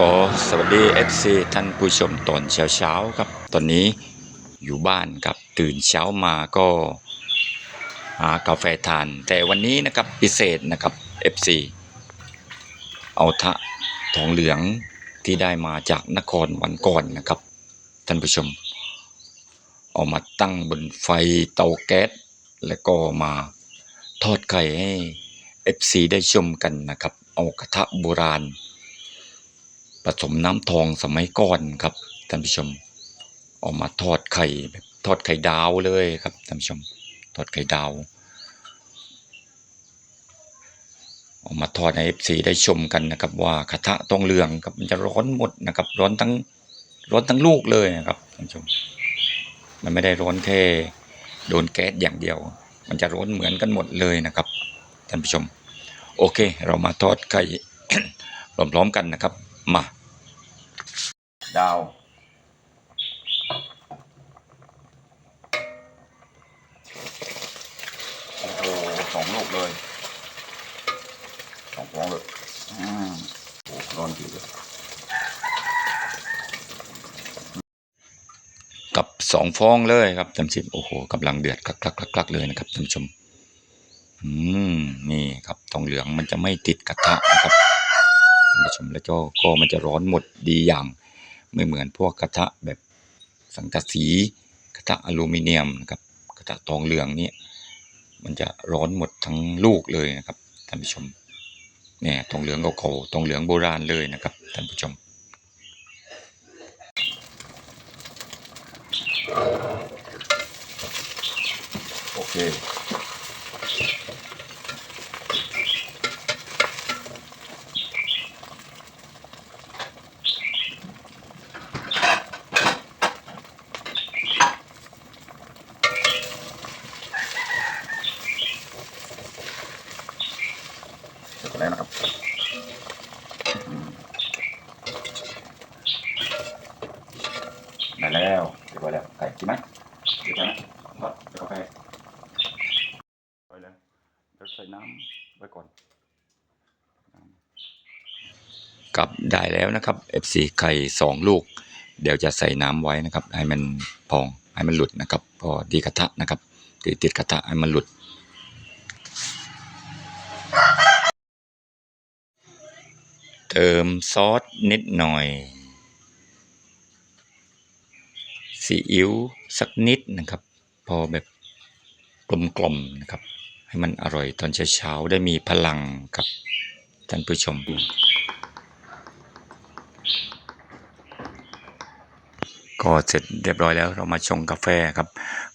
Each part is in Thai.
ก็สวัสดี FC ท่านผู้ชมตอนเช้าๆครับ ตอนนี้อยู่บ้านครับตื่นเช้ามาก็หากาแฟทาน แต่วันนี้นะครับพิเศษนะครับ FC เอาทะทองเหลืองที่ได้มาจากนครวันก่อนนะครับ ท่านผู้ชม เอามาตั้งบนไฟเตาแก๊สแล้วก็มาทอดไข่ให้ FC ได้ชมกันนะครับ เอากระทะโบราณ ผสมน้ำทองสมัยก่อนครับท่านผู้ชมออกมาทอดไข่แบบทอดไข่ดาวเลยครับท่านผู้ชมทอดไข่ดาวออกมาทอดให้เอฟซีได้ชมกันนะครับ ว่ากระทะทองเหลืองครับมันจะร้อนหมดนะครับ ร้อนทั้งร้อนทั้งลูกเลยนะครับท่านผู้ชม มันไม่ได้ร้อนแค่โดนแก๊สอย่างเดียว มันจะร้อนเหมือนกันหมดเลยนะครับท่านผู้ชม โอเค เรามาทอดไข่พร้อมๆกันนะครับ มา ดาว โอ้โหสองลูกเลยสองฟองเลยอืมโอ้ร้อนจริงเลยกับสองฟองเลยครับท่านชมโอ้โหกำลังเดือดคลักคลักคลักเลยนะครับท่านชม อืม นี่ครับทองเหลืองมันจะไม่ติดกระทะนะครับ ท่านผู้ชมแล้วก็ก็มันจะร้อนหมดดีอย่างไม่เหมือนพวกกระทะแบบสังกะสีกระทะอลูมิเนียมนะครับกระทะทองเหลืองเนี่ยมันจะร้อนหมดทั้งลูกเลยนะครับท่านผู้ชมเนี่ยทองเหลืองเก่าๆทองเหลืองโบราณเลยนะครับท่านผู้ชมโอเค เสร็จแล้วนะครับได้แล้วเรียบร้อยแล้วไก่กินไหมเรียบร้อยนะก็กาแฟไปเลยเดี๋ยวใส่น้ำไว้ก่อนกลับได้แล้วนะครับ FC ไข่สองลูก เดี๋ยวจะใส่น้ำไว้นะครับ ให้มันพองให้มันหลุดนะครับพอดีกระทะนะครับติดติดกระทะให้มันหลุด เติมซอสนิดหน่อยซีอิ๊วสักนิดนะครับ พอแบบกลมๆนะครับ ให้มันอร่อยตอนเช้าๆได้มีพลังครับท่านผู้ชม ก็เสร็จเรียบร้อยแล้วเรามาชงกาแฟครับ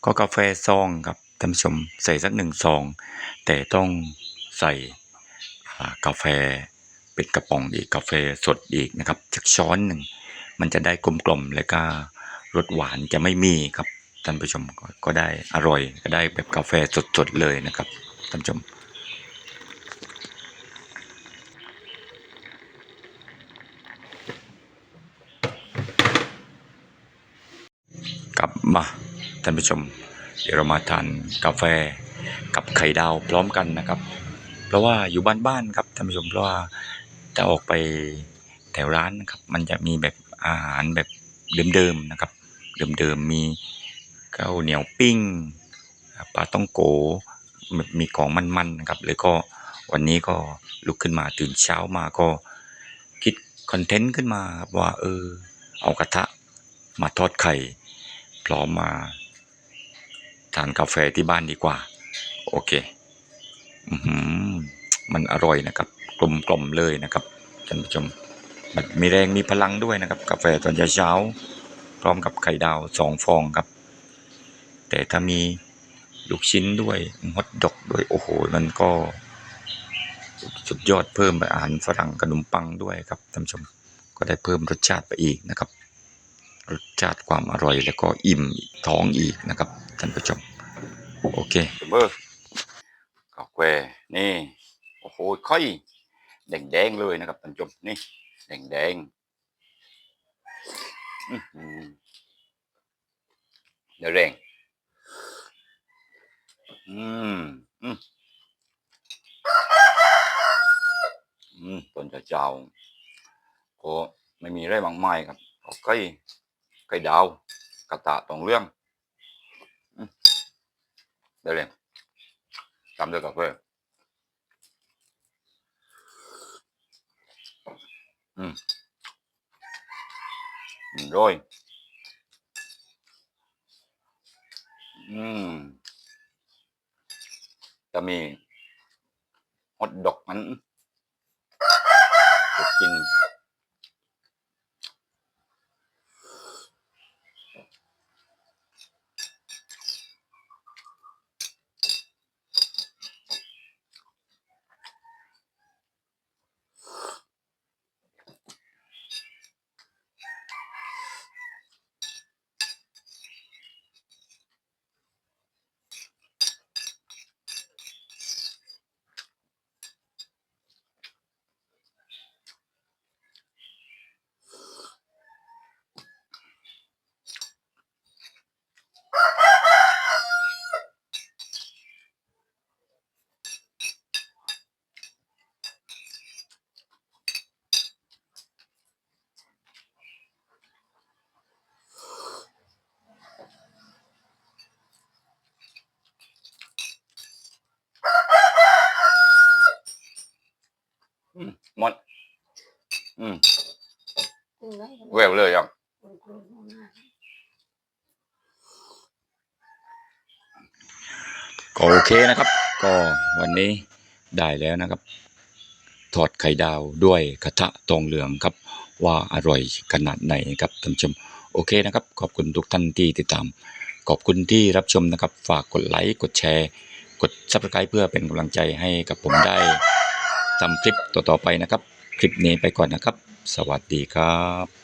ก็กาแฟซองครับท่านผู้ชมใส่สักหนึ่งซอง แต่ต้องใส่กาแฟ เป็นกระป๋องอีกกาแฟสดอีกนะครับจากช้อนหนึ่งมันจะได้กลมๆแล้วก็รสหวานจะไม่มีครับท่านผู้ชมก็ก็ได้อร่อยก็ได้แบบกาแฟสดๆเลยนะครับท่านผู้ชมกลับมาท่านผู้ชมเดี๋ยวเรามาทานกาแฟกับไข่ดาวพร้อมกันนะครับ เพราะว่าอยู่บ้านๆครับท่านผู้ชมเพราะว่า จะออกไปแถวร้านนะครับมันจะมีแบบอาหารแบบเดิมๆนะครับเดิมๆมีข้าวเหนียวปิ้งปลาต้องโกมีของมันๆนะครับเลยก็วันนี้ก็ลุกขึ้นมาตื่นเช้ามาก็คิดคอนเทนต์ขึ้นมาครับว่าเออเอากระทะมาทอดไข่พร้อมมาทานกาแฟที่บ้านดีกว่า โอเคอือหือมันอร่อยนะครับ กลมกล่อมเลยนะครับท่านผู้ชมมีแรงมีพลังด้วยนะครับ กาแฟตอนเช้าพร้อมกับไข่ดาวสองฟองครับ แต่ถ้ามีลูกชิ้นด้วยฮอทดอกด้วยโอ้โห มันก็สุดยอดเพิ่มไปอาหารฝรั่งขนมปังด้วยครับท่านผู้ชมก็ได้เพิ่มรสชาติไปอีกนะครับ รสชาติความอร่อยแล้วก็อิ่มท้องอีกนะครับท่านผู้ชม โอเคเบอร์กาแฟนี่ โอ้โหค่อย แดงๆเลยนะครับท่านผู้ชมนี่แดงๆเดี๋ยวแรงอืมอืมอืมตอนจะเช้าก็ไม่มีอะไรมากมายครับเอาไก่ไก่ดาวกระตะตองเรื่องอืมได้เลยตามด้วยกาแฟ อืมด้วยอืมจะมีฮอตดอกมันกิน อืมหมดอืมคุณไว้แววเลยอะคุณคุณมองหน้าก็โอเคนะครับ ก็วันนี้ได้แล้วนะครับ ทอดไข่ดาวด้วยกระทะตองเหลืองครับ ว่าอร่อยขนาดไหนครับท่านผู้ชม โอเคนะครับ ขอบคุณทุกท่านที่ติดตาม ขอบคุณที่รับชมนะครับ ฝากกดไลค์กดแชร์ กด subscribe เพื่อเป็นกำลังใจให้กับผมได้ ทำคลิปต่อๆไปนะครับ คลิปนี้ไปก่อนนะครับ สวัสดีครับ